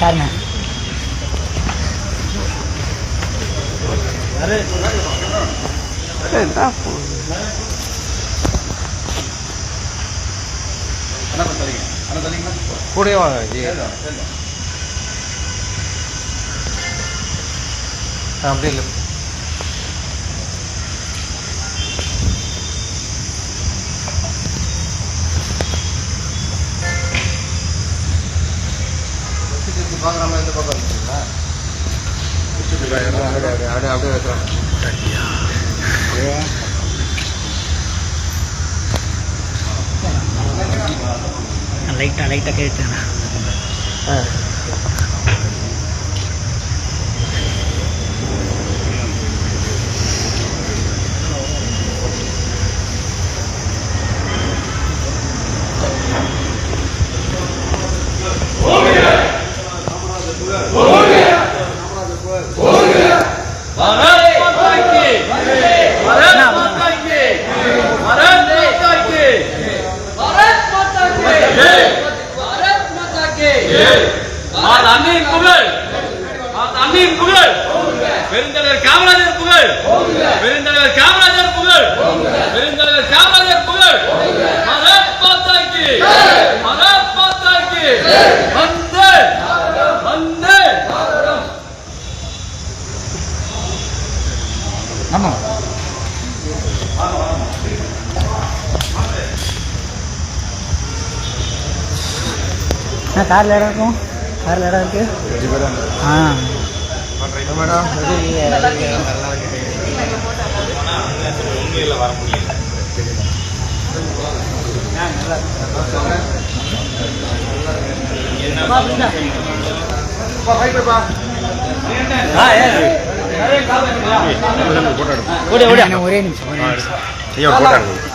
சரிண்ணா கூடயே வாங்க அப்படியே இல்லை. பார்க்குற மாதிரி இந்த பக்கம் இருக்குங்களா அப்படியே அப்படியே அப்படியே வைக்கிறோம் லைட்டாக லைட்டாக கேட்டுண்ணா ஆ Good. காரில் இடம் இருக்கும் காரில் இடம் இருக்கு ஆ. ஒரே நிமிஷம்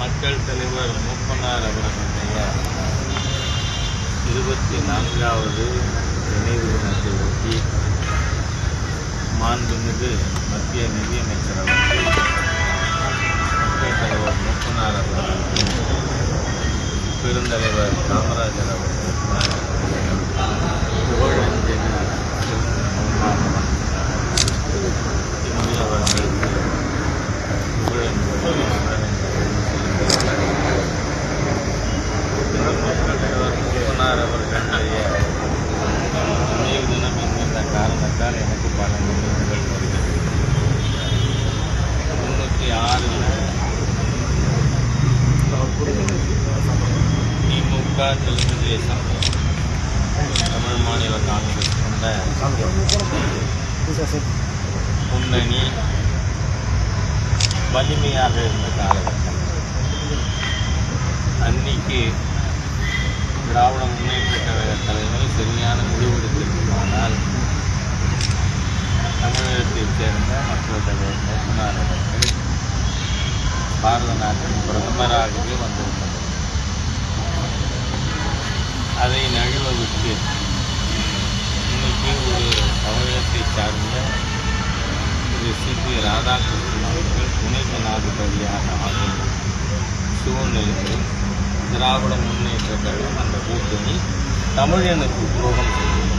மக்கள் தலைவர் மூப்பனார் அவர்களுடைய இருபத்தி நான்காவது நினைவு தினத்தை ஒட்டி மாண்புமிகு மத்திய நிதியமைச்சர் அவர்கள் மக்கள் தலைவர் மூப்பனார் அவர்களுக்கும் பெருந்தலைவர் காமராஜர் அவர்களுக்கும் தெலுங்கு தேசம் தமிழ் மாநில காங்கிரஸ் கொண்ட முன்னணி வலிமையாக இருந்த காலகட்டம். அன்னைக்கு திராவிட முன்னேற்ற கழக தலைவர் சரியான முடிவெடுத்திருக்குமானால் தமிழகத்தைச் சேர்ந்த மற்ற தலைவர்கள் பாரத நாட்டின் பிரதமராகவே வந்திருந்தது அதை நழுவ விட்டு இன்னைக்கு ஒரு தமிழகத்தை சார்ந்த திரு சி பி ராதாகிருஷ்ணன் அவர்கள் துணை ஜனாதிபதியாக ஆகும் சூழ்நிலையில் திராவிட முன்னேற்ற கழகம் அந்த கூட்டணி தமிழனுக்கு துரோகம் செய்யும்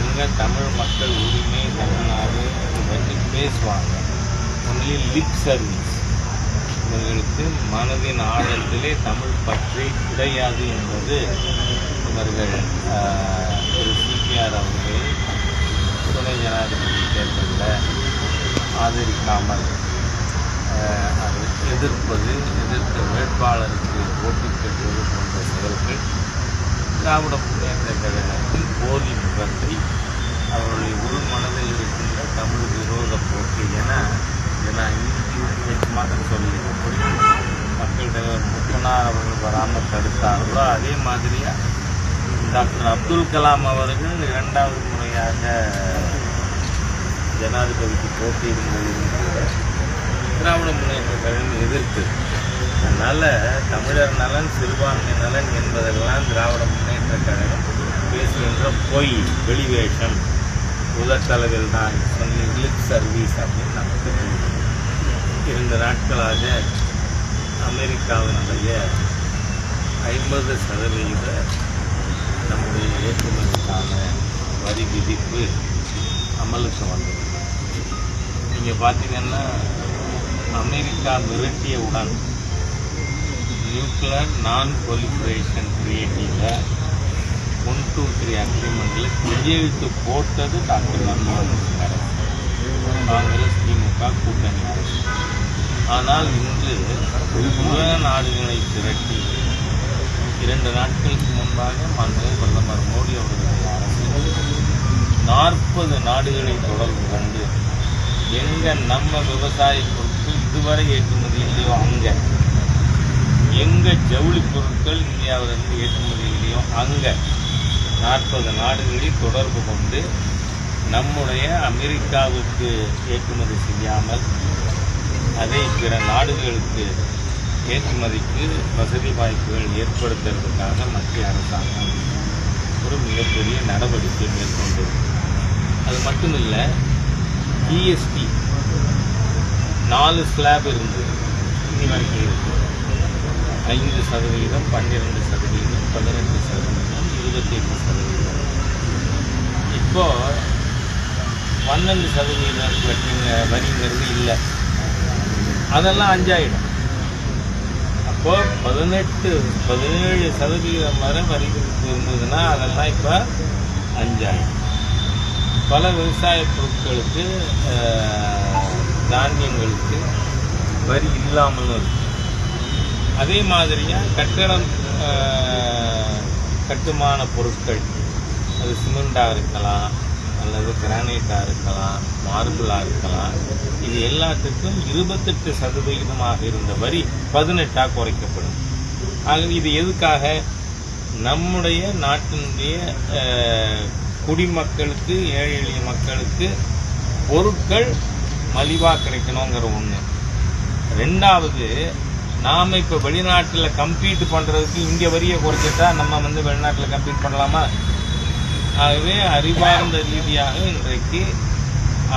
இங்கே தமிழ் மக்கள் உரிமை தமிழ்நாடு வந்து பேசுவாங்க. ஒன்லி லிப் சர்வீஸ் இவர்களுக்கு மனதின் ஆழத்திலே தமிழ் பற்றி கிடையாது என்பது இவர்கள் திரு சிபிஆர் அவர்களை துணை ஜனாதிபதி தேர்தலில் ஆதரிக்காமல் அது எதிர்ப்பது எதிர்த்த வேட்பாளருக்கு ஓட்டு பெறுவது போன்ற செயல்கள் திராவிட முன்னேற்ற கழகத்தில் போலி முகத்தை அவர்களுடைய உள் மனதில் இருக்கின்ற தமிழ் விரோத போக்கு ஏன்னா நான் இன்னைக்கு நேற்று சொல்லி மக்கள் தலைவர் முத்தனார் அவர்கள் வராமல் தடுத்தார்களோ அதே மாதிரியாக டாக்டர் அப்துல் கலாம் அவர்கள் இரண்டாவது முறையாக ஜனாதிபதிக்கு போட்டியிடும்போது கூட திராவிட முன்னேற்ற கழகம் எதிர்த்து அதனால் தமிழர் நலன் சிறுபான்மை நலன் என்பதெல்லாம் திராவிட முன்னேற்ற கழகம் பேசுகின்ற பொய் வெளிவேஷம். உதட்டளவில் தான் சொல்லி லிப் சர்வீஸ் அப்படின்னு நமக்கு இரண்டு நாட்களாக அமெரிக்காவினுடைய ஐம்பது சதவீத நம்முடைய ஏற்றுமதிக்கான வரி விதிப்பு அமலுக்கு வந்தது. நீங்கள் பார்த்தீங்கன்னா அமெரிக்கா மிரட்டியவுடன் நியூக்ளியர் நான் proliferation ட்ரீட்டியில் ஒன் டூ த்ரீ அக்ரிமெண்ட்டில் கையெழுத்து போட்டது டாக்டர் மன்மோகன் அரசு காங்கிரஸ் திமுக கூட்டணி அரசு. ஆனால் இன்று உலக நாடுகளை திரட்டி இரண்டு நாட்களுக்கு முன்பாக மாண்பு பிரதமர் மோடி அவர்களுடைய அரசு நாற்பது நாடுகளை தொடர்பு கொண்டு எங்கே நம்ம விவசாய பொருட்கள் இதுவரை ஏற்றுமதி இல்லையோ அங்கே? எங்கே ஜவுளி பொருட்கள் இந்தியாவிலிருந்து ஏற்றுமதி இல்லையோ அங்கே? நாற்பது நாடுகளில் தொடர்பு கொண்டு நம்முடைய அமெரிக்காவுக்கு ஏற்றுமதி செய்யாமல் அதை பிற நாடுகளுக்கு ஏற்றுமதிக்கு வசதி வாய்ப்புகள் ஏற்படுத்துறதுக்காக மத்திய அரசாங்கம் ஒரு மிகப்பெரிய நடவடிக்கை மேற்கொண்டு அது மட்டும் இல்லை ஜிஎஸ்டி நாலு ஸ்லாப் இருந்தது இனி வரைக்கும் ஐந்து சதவீதம் பன்னிரெண்டு சதவீதம் பதினெட்டு சதவீதம் இருபத்தி எட்டு சதவீதம். இப்போ பன்னெண்டு சதவீதம் வட்டிங்க வரிங்கிறது இல்லை. அதெல்லாம் அஞ்சாயிடும். இப்போ பதினெட்டு பதினேழு சதவீதம் வரை வரி இருந்ததுன்னா அதெல்லாம் இப்போ அஞ்சாயிடும் பல விவசாய பொருட்களுக்கு தானியங்களுக்கு வரி இல்லாமலும் இருக்கு. அதே மாதிரியாக கட்டடம் கட்டுமான பொருட்கள் அது சிமெண்டாக இருக்கலாம் அல்லது கிரானைட்டாக இருக்கலாம் மார்பிளாக இருக்கலாம் இது எல்லாத்துக்கும் இருபத்தெட்டு சதவிகிதமாக இருந்த வரி பதினெட்டாக குறைக்கப்படும். ஆக இது எதுக்காக? நம்முடைய நாட்டினுடைய குடிமக்களுக்கு ஏழை எளிய மக்களுக்கு பொருட்கள் மலிவாக கிடைக்கணுங்கிற ஒன்று ரெண்டாவது நாம் இப்போ வெளிநாட்டில் கம்ப்ளீட் பண்ணுறதுக்கு இங்கே வரியை குறைச்சிட்டா நம்ம வந்து வெளிநாட்டில் கம்ப்ளீட் பண்ணலாமா? ஆகவே அறிவார்ந்த ரீதியாக இன்றைக்கு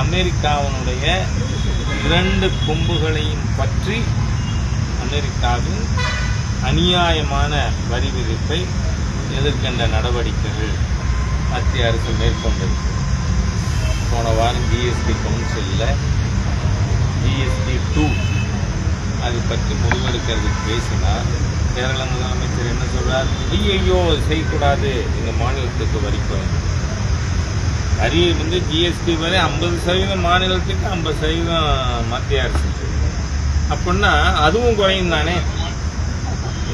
அமெரிக்காவினுடைய இரண்டு கொம்புகளையும் பற்றி அமெரிக்காவின் அநியாயமான வரி விதிப்பை எதிர்க்கின்ற நடவடிக்கைகள் மத்திய அரசு மேற்கொண்டது போன வாரம் ஜிஎஸ்டி கவுன்சிலில் ஜிஎஸ்டி டூ அது பற்றி முடிவெடுக்கிறதுக்கு பேசினார். கேரள முதலமைச்சர் என்ன சொல்றார்? ஐயோ செய்யக்கூடாது எங்கள் மாநிலத்துக்கு வரி வரி வந்து ஜிஎஸ்டி வரை ஐம்பது சதவீதம் மாநிலத்துக்கு ஐம்பது சதவீதம் மத்திய அரசு அப்படின்னா அதுவும் குறையும் தானே?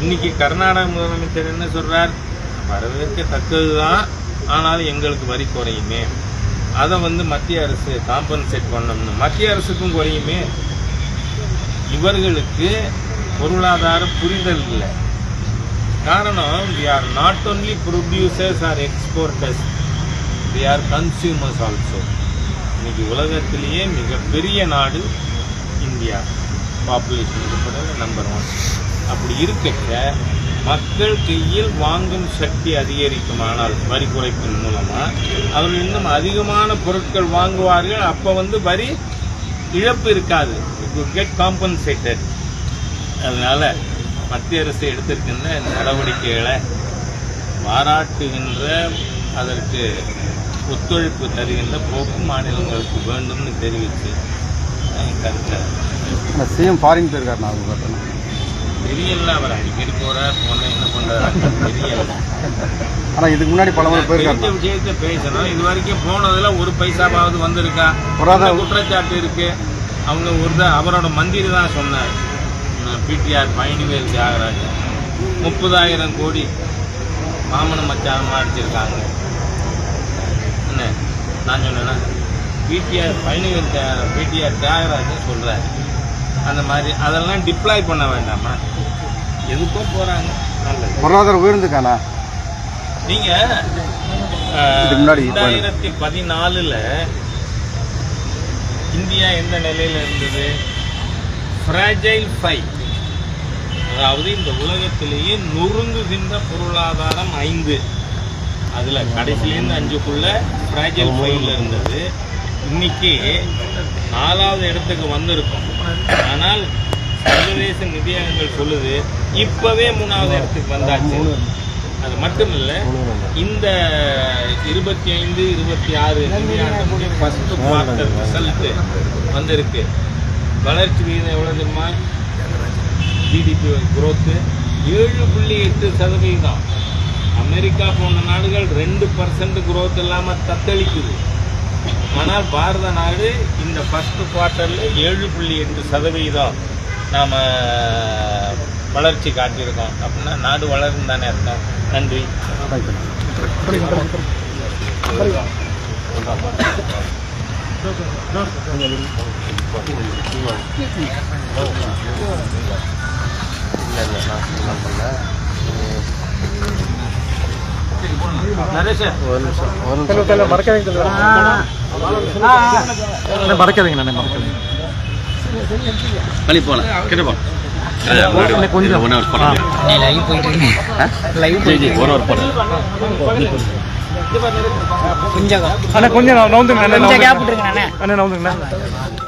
இன்னைக்கு கர்நாடக முதலமைச்சர் என்ன சொல்றார்? வரவேற்கத்தக்கது தான் ஆனாலும் எங்களுக்கு வரி குறையுமே. அதை வந்து மத்திய அரசு காம்பன்சேட் பண்ணணும் மத்திய அரசுக்கும் குறையுமே. இவர்களுக்கு பொருளாதார புரிதல் இல்லை. காரணம் we are not only producers are exporters we are consumers also இன்னைக்கு உலகத்திலேயே மிகப்பெரிய நாடு இந்தியா. பாப்புலேஷன் உட்பட நம்பர் ஒன் அப்படி இருக்க மக்கள் கையில் வாங்கும் சக்தி அதிகரிக்குமானால் வரி குறைப்பின் மூலமாக அவர்கள் இன்னும் அதிகமான பொருட்கள் வாங்குவார்கள். அப்போ வந்து வரி இழப்பு இருக்காது. கெட் காம்பன்சேட்டட் அதனால மத்திய அரசு எடுத்திருக்கின்ற இந்த நடவடிக்கைகளை பாராட்டுகின்ற அதற்கு ஒத்துழைப்பு தருகின்ற போக்கு மாநிலங்களுக்கு வேண்டும்னு தெரிவித்து கருத்தை. சிஎம் ஃபாரின் போயிருக்காரு நான் பார்த்தேன் தெரியல அவர் அடிக்கடி போறார் போன என்ன பண்றாரு தெரியல. ஆனால் இதுக்கு முன்னாடி பல முறை போயிருக்காரு விஷயத்தை பேசணும். இது வரைக்கும் போனதுல ஒரு பைசாவாவது வந்திருக்கா? குற்றச்சாட்டு இருக்கு. அவங்க ஒரு தான் அவரோட மந்திரி தான் சொன்னார். பிடிஆர் பழனிவேல் தியாகராஜன் முப்பதாயிரம் கோடி மாமன மச்சானமா அடிச்சிருக்காங்க. என்ன? நான் சொன்னேன்னா பிடிஆர் பயணிகள் பிடிஆர் தியாகராஜன் சொல்கிறாரு அந்த மாதிரி அதெல்லாம் டிப்ளாய் பண்ண வேண்டாமா? எதுக்கோ போகிறாங்க நல்லது. பொருளாதாரம் உயர்ந்துக்காண்ணா நீங்க இதுக்கு முன்னாடி இப்ப- ரெண்டாயிரத்தி பதினாலுல இந்தியா எந்த நிலையில இருந்தது? ஃப்ராஜைல் ஃபைவ் அதாவது இந்த உலகத்திலேயே நொறுங்குகின்ற பொருளாதாரம் ஐந்து. அதுல கடைசிலேருந்து அஞ்சுக்குள்ள ஃப்ராஜைல் ஃபைவ்ல இருந்தது. இன்னைக்கு நாலாவது இடத்துக்கு வந்திருக்கும். ஆனால் சர்வதேச நிதியகங்கள் சொல்லுது இப்பவே மூணாவது இடத்துக்கு வந்தாச்சு. அது மட்டும் இல்ல இந்த இருபத்தி ஐந்து இருபத்தி ஆறு நிதியாண்டுடைய ஃபர்ஸ்ட் குவார்டர் ரிசல்ட் வந்திருக்கு. வளர்ச்சி விகிதம் எவ்வளவு தெரியுமா? ஜிடிபி குரோத்து ஏழு புள்ளி எட்டு சதவீதம். அமெரிக்கா போன்ற நாடுகள் ரெண்டு பர்சன்ட் குரோத் இல்லாமல் தத்தளிக்குது. ஆனால் பாரத நாடு இந்த ஃபர்ஸ்ட் குவார்ட்டரில் ஏழு புள்ளி எட்டு சதவீதம் நாம் வளர்ச்சி காட்டியிருக்கோம். அப்படின்னா நாடு வளரும் தானே இருக்கோம் நன்றி. நரேஷ் மணி போகலாம் கிட்ட போகலாம் கொஞ்சம் ஒன் ஹவர் போகலாம் லைவ் போயிட்டு லைவ் போயிட்டு ஒரு ஹவர் கொஞ்சம் அண்ணா கொஞ்சம் நவுந்துங்க அண்ணா கொஞ்சம் நவுந்துங்க கேப் விட்டுருங்க அண்ணா நவுந்துங்கண்ணா